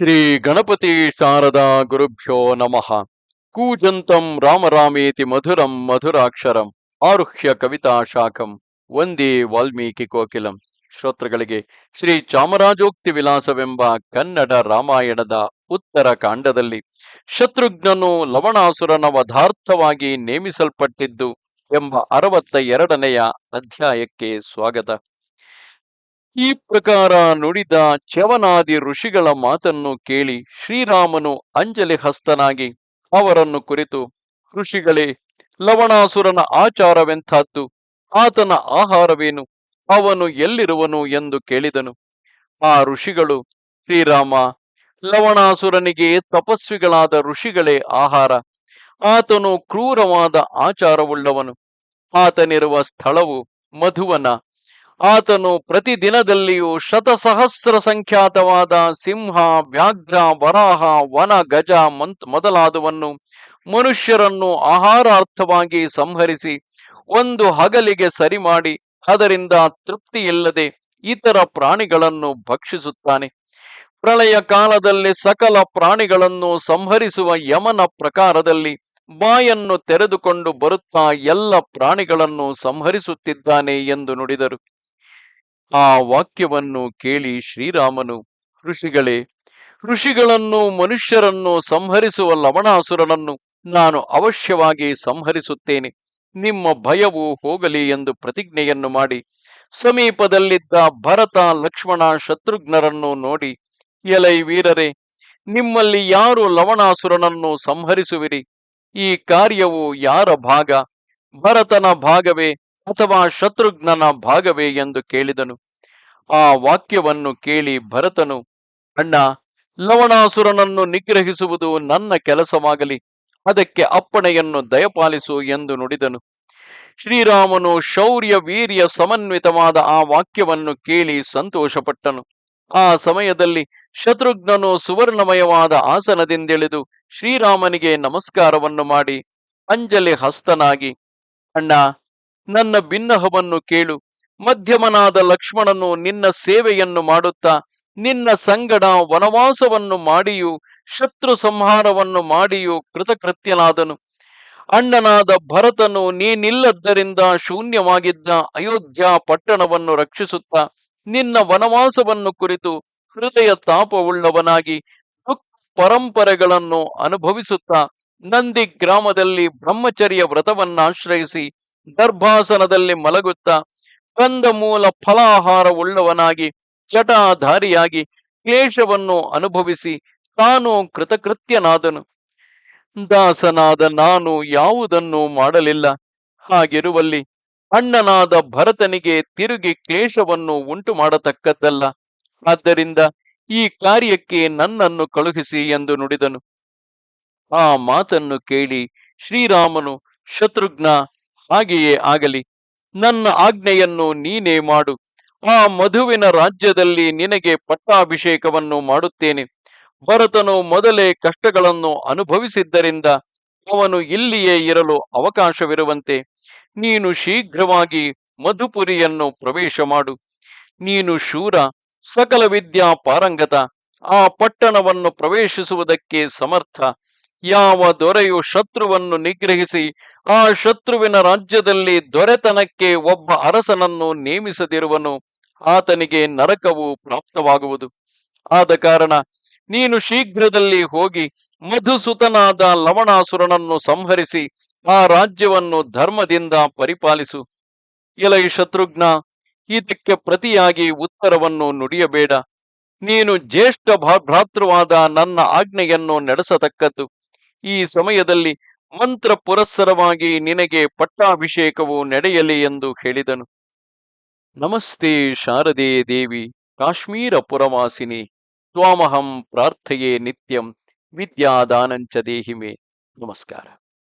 ಶ್ರೀ ಗಣಪತಿ ಶಾರದಾ ಗುರುಭ್ಯೋ ನಮಃ. ಕೂಜಂತಂ ರಾಮರಾಮೇತಿ ಮಧುರಂ ಮಧುರಾಕ್ಷರಂ ಆರುಹ್ಯ ಕವಿತಾ ಶಾಖಂ ಒಂದೇ ವಾಲ್ಮೀಕಿ ಕೋಕಿಲಂ. ಶ್ರೋತೃಗಳಿಗೆ ಶ್ರೀ ಚಾಮರಾಜೋಕ್ತಿ ವಿಲಾಸವೆಂಬ ಕನ್ನಡ ರಾಮಾಯಣದ ಉತ್ತರ ಕಾಂಡದಲ್ಲಿ ಶತ್ರುಘ್ನನು ಲವಣಾಸುರನ ವಧಾರ್ಥವಾಗಿ ನೇಮಿಸಲ್ಪಟ್ಟಿದ್ದು ಎಂಬ ಅರವತ್ತ ಎರಡನೆಯ ಅಧ್ಯಾಯಕ್ಕೆ ಸ್ವಾಗತ. ಈ ಪ್ರಕಾರ ನುಡಿದ ಚವನಾದಿ ಋಷಿಗಳ ಮಾತನ್ನು ಕೇಳಿ ಶ್ರೀರಾಮನು ಅಂಜಲಿ ಹಸ್ತನಾಗಿ ಅವರನ್ನು ಕುರಿತು, ಋಷಿಗಳೇ, ಲವಣಾಸುರನ ಆಚಾರವೆಂಥದ್ದು? ಆತನ ಆಹಾರವೇನು? ಅವನು ಎಲ್ಲಿರುವನು? ಎಂದು ಕೇಳಿದನು. ಆ ಋಷಿಗಳು, ಶ್ರೀರಾಮ, ಲವಣಾಸುರನಿಗೆ ತಪಸ್ವಿಗಳಾದ ಋಷಿಗಳೇ ಆಹಾರ. ಆತನು ಕ್ರೂರವಾದ ಆಚಾರವುಳ್ಳವನು. ಆತನಿರುವ ಸ್ಥಳವು ಮಧುವನ. ಆತನು ಪ್ರತಿದಿನದಲ್ಲಿಯೂ ಶತಸಹಸ್ರ ಸಂಖ್ಯಾತವಾದ ಸಿಂಹ, ವ್ಯಾಘ್ರ, ವರಾಹ, ವನ, ಗಜ ಮಂತ್ ಮೊದಲಾದವನ್ನು ಮನುಷ್ಯರನ್ನು ಆಹಾರಾರ್ಥವಾಗಿ ಸಂಹರಿಸಿ ಒಂದು ಹಗಲಿಗೆ ಸರಿ ಮಾಡಿ ಅದರಿಂದ ತೃಪ್ತಿಯಿಲ್ಲದೆ ಇತರ ಪ್ರಾಣಿಗಳನ್ನು ಭಕ್ಷಿಸುತ್ತಾನೆ. ಪ್ರಳಯ ಕಾಲದಲ್ಲಿ ಸಕಲ ಪ್ರಾಣಿಗಳನ್ನು ಸಂಹರಿಸುವ ಯಮನ ಪ್ರಕಾರದಲ್ಲಿ ಬಾಯನ್ನು ತೆರೆದುಕೊಂಡು ಬರುತ್ತಾ ಎಲ್ಲ ಪ್ರಾಣಿಗಳನ್ನು ಸಂಹರಿಸುತ್ತಿದ್ದಾನೆ ಎಂದು ನುಡಿದರು. ಆ ವಾಕ್ಯವನ್ನು ಕೇಳಿ ಶ್ರೀರಾಮನು, ಋಷಿಗಳೇ, ಋಷಿಗಳನ್ನು ಮನುಷ್ಯರನ್ನು ಸಂಹರಿಸುವ ಲವಣಾಸುರನನ್ನು ನಾನು ಅವಶ್ಯವಾಗಿ ಸಂಹರಿಸುತ್ತೇನೆ. ನಿಮ್ಮ ಭಯವು ಹೋಗಲಿ ಎಂದು ಪ್ರತಿಜ್ಞೆಯನ್ನು ಮಾಡಿ, ಸಮೀಪದಲ್ಲಿದ್ದ ಭರತ ಲಕ್ಷ್ಮಣ ಶತ್ರುಘ್ನರನ್ನು ನೋಡಿ, ಎಲೈ ವೀರರೇ, ನಿಮ್ಮಲ್ಲಿ ಯಾರು ಲವಣಾಸುರನನ್ನು ಸಂಹರಿಸುವಿರಿ? ಈ ಕಾರ್ಯವು ಯಾರ ಭಾಗ? ಭರತನ ಭಾಗವೇ? ಅಥವಾ ಶತ್ರುಘ್ನನ ಭಾಗವೇ ಎಂದು ಕೇಳಿದನು. ಆ ವಾಕ್ಯವನ್ನು ಕೇಳಿ ಭರತನು, ಅಣ್ಣ, ಲವಣಾಸುರನನ್ನು ನಿಗ್ರಹಿಸುವುದು ನನ್ನ ಕೆಲಸವಾಗಲಿ, ಅದಕ್ಕೆ ಅಪ್ಪಣೆಯನ್ನು ದಯಪಾಲಿಸು ಎಂದು ನುಡಿದನು. ಶ್ರೀರಾಮನು ಶೌರ್ಯ ವೀರ್ಯ ಸಮನ್ವಿತವಾದ ಆ ವಾಕ್ಯವನ್ನು ಕೇಳಿ ಸಂತೋಷಪಟ್ಟನು. ಆ ಸಮಯದಲ್ಲಿ ಶತ್ರುಘ್ನನು ಸುವರ್ಣಮಯವಾದ ಆಸನದಿಂದಿಳಿದು ಶ್ರೀರಾಮನಿಗೆ ನಮಸ್ಕಾರವನ್ನು ಮಾಡಿ, ಅಂಜಲಿ ಹಸ್ತನಾಗಿ, ಅಣ್ಣ ನನ್ನ ಬಿನ್ನಹವನ್ನು ಕೇಳು. ಮಧ್ಯಮನಾದ ಲಕ್ಷ್ಮಣನು ನಿನ್ನ ಸೇವೆಯನ್ನು ಮಾಡುತ್ತಾ, ನಿನ್ನ ಸಂಗಡ ವನವಾಸವನ್ನು ಮಾಡಿಯೂ, ಶತ್ರು ಸಂಹಾರವನ್ನು ಮಾಡಿಯೂ ಕೃತಕೃತ್ಯನಾದನು. ಅಣ್ಣನಾದ ಭರತನು ನೀನಿಲ್ಲದ್ದರಿಂದ ಶೂನ್ಯವಾಗಿದ್ದ ಅಯೋಧ್ಯ ಪಟ್ಟಣವನ್ನು ರಕ್ಷಿಸುತ್ತಾ, ನಿನ್ನ ವನವಾಸವನ್ನು ಕುರಿತು ಹೃದಯ ತಾಪವುಳ್ಳವನಾಗಿ ಪರಂಪರೆಗಳನ್ನು ಅನುಭವಿಸುತ್ತಾ, ನಂದಿ ಗ್ರಾಮದಲ್ಲಿ ಬ್ರಹ್ಮಚರ್ಯ ವ್ರತವನ್ನಾಶ್ರಯಿಸಿ ಗರ್ಭಾಸನದಲ್ಲಿ ಮಲಗುತ್ತಾ ಕಂದಮೂಲ ಫಲಾಹಾರವುಳ್ಳವನಾಗಿ, ಜಟಾಧಾರಿಯಾಗಿ ಕ್ಲೇಶವನ್ನು ಅನುಭವಿಸಿ ತಾನು ಕೃತಕೃತ್ಯನಾದನು. ದಾಸನಾದ ನಾನು ಯಾವುದನ್ನು ಮಾಡಲಿಲ್ಲ. ಹಾಗಿರುವಲ್ಲಿ ಅಣ್ಣನಾದ ಭರತನಿಗೆ ತಿರುಗಿ ಕ್ಲೇಶವನ್ನು ಉಂಟು ಮಾಡತಕ್ಕದ್ದಲ್ಲ ಆದ್ದರಿಂದ ಈ ಕಾರ್ಯಕ್ಕೆ ನನ್ನನ್ನು ಕಳುಹಿಸಿ ಎಂದು ನುಡಿದನು. ಆ ಮಾತನ್ನು ಕೇಳಿ ಶ್ರೀರಾಮನು ಶತ್ರುಘ್ನ ಹಾಗೆಯೇ ಆಗಲಿ. ನನ್ನ ಆಜ್ಞೆಯನ್ನು ನೀನೇ ಮಾಡು. ಆ ಮಧುವಿನ ರಾಜ್ಯದಲ್ಲಿ ನಿನಗೆ ಪಟ್ಟಾಭಿಷೇಕವನ್ನು ಮಾಡುತ್ತೇನೆ. ಭರತನು ಮೊದಲೇ ಕಷ್ಟಗಳನ್ನು ಅನುಭವಿಸಿದ್ದರಿಂದ ಅವನು ಇಲ್ಲಿಯೇ ಇರಲು ಅವಕಾಶವಿರುವಂತೆ. ನೀನು ಶೀಘ್ರವಾಗಿ ಮಧುಪುರಿಯನ್ನು ಪ್ರವೇಶ ಮಾಡು. ನೀನು ಶೂರ ಸಕಲ ವಿದ್ಯಾ ಪಾರಂಗತ. ಆ ಪಟ್ಟಣವನ್ನು ಪ್ರವೇಶಿಸುವುದಕ್ಕೆ ಸಮರ್ಥ. ಯಾವ ದೊರೆಯು ಶತ್ರುವನ್ನು ನಿಗ್ರಹಿಸಿ, ಆ ಶತ್ರುವಿನ ರಾಜ್ಯದಲ್ಲಿ ದೊರೆತನಕ್ಕೆ ಒಬ್ಬ ಅರಸನನ್ನು ನೇಮಿಸದಿರುವನು, ಆತನಿಗೆ ನರಕವು ಪ್ರಾಪ್ತವಾಗುವುದು. ಆದ ಕಾರಣ ನೀನು ಶೀಘ್ರದಲ್ಲಿ ಹೋಗಿ ಮಧುಸುತನಾದ ಲವಣಾಸುರನನ್ನು ಸಂಹರಿಸಿ, ಆ ರಾಜ್ಯವನ್ನು ಧರ್ಮದಿಂದ ಪರಿಪಾಲಿಸು. ಎಲೈ ಶತ್ರುಘ್ನ, ಇದಕ್ಕೆ ಪ್ರತಿಯಾಗಿ ಉತ್ತರವನ್ನು ನುಡಿಯಬೇಡ. ನೀನು ಜ್ಯೇಷ್ಠ ಭ್ರಾತೃವಾದ ನನ್ನ ಆಜ್ಞೆಯನ್ನು ನಡೆಸತಕ್ಕದ್ದು. ಈ ಸಮಯದಲ್ಲಿ ಮಂತ್ರ ಪುರಸ್ಸರವಾಗಿ ನಿನಗೆ ಪಟ್ಟಾಭಿಷೇಕವು ನಡೆಯಲಿ ಎಂದು ಹೇಳಿದನು. ನಮಸ್ತೆ ಶಾರದೆ ದೇವಿ, ಕಾಶ್ಮೀರ ಪುರವಾಸಿನಿ, ತ್ವಾಮಹಂ ಪ್ರಾರ್ಥೆಯೇ ನಿತ್ಯಂ, ವಿದ್ಯಾದಾನಂಚ ದೇಹಿಮೆ. ನಮಸ್ಕಾರ.